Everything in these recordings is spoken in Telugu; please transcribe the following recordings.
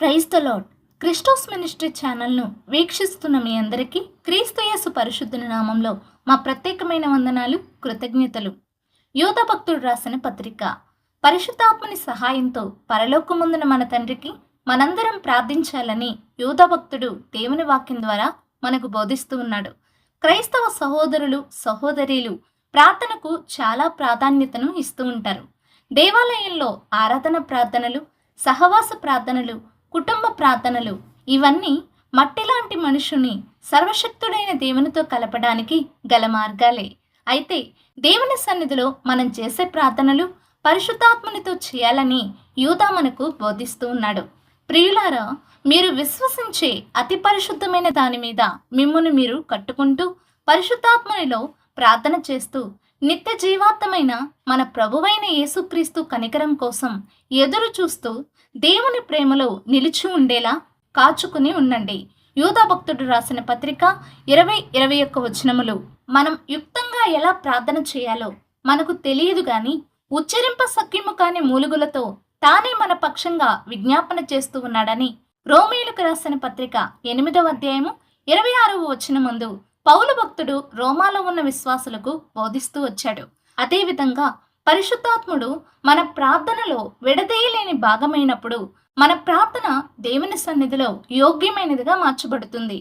Praise the Lord Christos ministry ఛానల్ను వీక్షిస్తున్న మీ అందరికీ క్రీస్తుయేసు పరిశుద్ధుని నామంలో మా ప్రత్యేకమైన వందనాలు కృతజ్ఞతలు. యోధ భక్తుడు రాసిన పత్రిక. పరిశుద్ధాత్మని సహాయంతో పరలోకముందున మన తండ్రికి మనందరం ప్రార్థించాలని యోధ భక్తుడు దేవుని వాక్యం ద్వారా మనకు బోధిస్తూ ఉన్నాడు. క్రైస్తవ సహోదరులు సహోదరీలు ప్రార్థనకు చాలా ప్రాధాన్యతను ఇస్తూ ఉంటారు. దేవాలయంలో ఆరాధన ప్రార్థనలు సహవాస ప్రార్థనలు కుటుంబ ప్రార్థనలు ఇవన్నీ మట్టిలాంటి మనుషుని సర్వశక్తుడైన దేవునితో కలపడానికి గల మార్గాలే. అయితే దేవుని సన్నిధిలో మనం చేసే ప్రార్థనలు పరిశుద్ధాత్మనితో చేయాలని యూదా మనకు బోధిస్తూ ఉన్నాడు. ప్రియులారా మీరు విశ్వసించే అతి పరిశుద్ధమైన దాని మీద మిమ్మల్ని మీరు కట్టుకుంటూ పరిశుద్ధాత్మనిలో ప్రార్థన చేస్తూ నిత్య జీవాత్తమైన మన ప్రభువైన యేసుక్రీస్తు కనికరం కోసం ఎదురు చూస్తూ దేవుని ప్రేమలో నిలిచి ఉండేలా కాచుకుని ఉండండి. యూదా భక్తుడు రాసిన పత్రిక ఇరవై ఇరవై ఒక్క వచనములు. మనం యుక్తంగా ఎలా ప్రార్థన చేయాలో మనకు తెలియదు గాని ఉచ్చరింప సఖ్యము కాని మూలుగులతో తానే మన పక్షంగా విజ్ఞాపన చేస్తూ ఉన్నాడని రోమేలకు రాసిన పత్రిక ఎనిమిదవ అధ్యాయము ఇరవై ఆరవ వచనం ముందు పౌలు భక్తుడు రోమాలో ఉన్న విశ్వాసులకు బోధిస్తూ వచ్చాడు. అదేవిధంగా పరిశుద్ధాత్ముడు మన ప్రార్థనలో విడదీయలేని భాగమైనప్పుడు మన ప్రార్థన దేవుని సన్నిధిలో యోగ్యమైనదిగా మార్చబడుతుంది.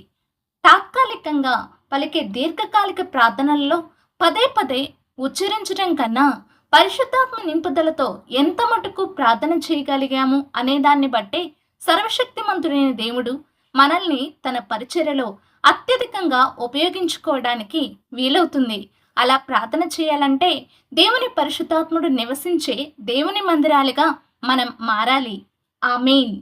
తాత్కాలికంగా పలికే దీర్ఘకాలిక ప్రార్థనలలో పదే పదే ఉచ్చరించడం కన్నా పరిశుద్ధాత్మ నింపుదలతో ఎంత మటుకు ప్రార్థన చేయగలిగాము అనే దాన్ని బట్టే సర్వశక్తిమంతుడైన దేవుడు మనల్ని తన పరిచర్యలో అత్యధికంగా ఉపయోగించుకోవడానికి వీలవుతుంది. అలా ప్రార్థన చేయాలంటే దేవుని పరిశుద్ధాత్ముడు నివసించే దేవుని మందిరాలుగా మనం మారాలి. ఆమెన్.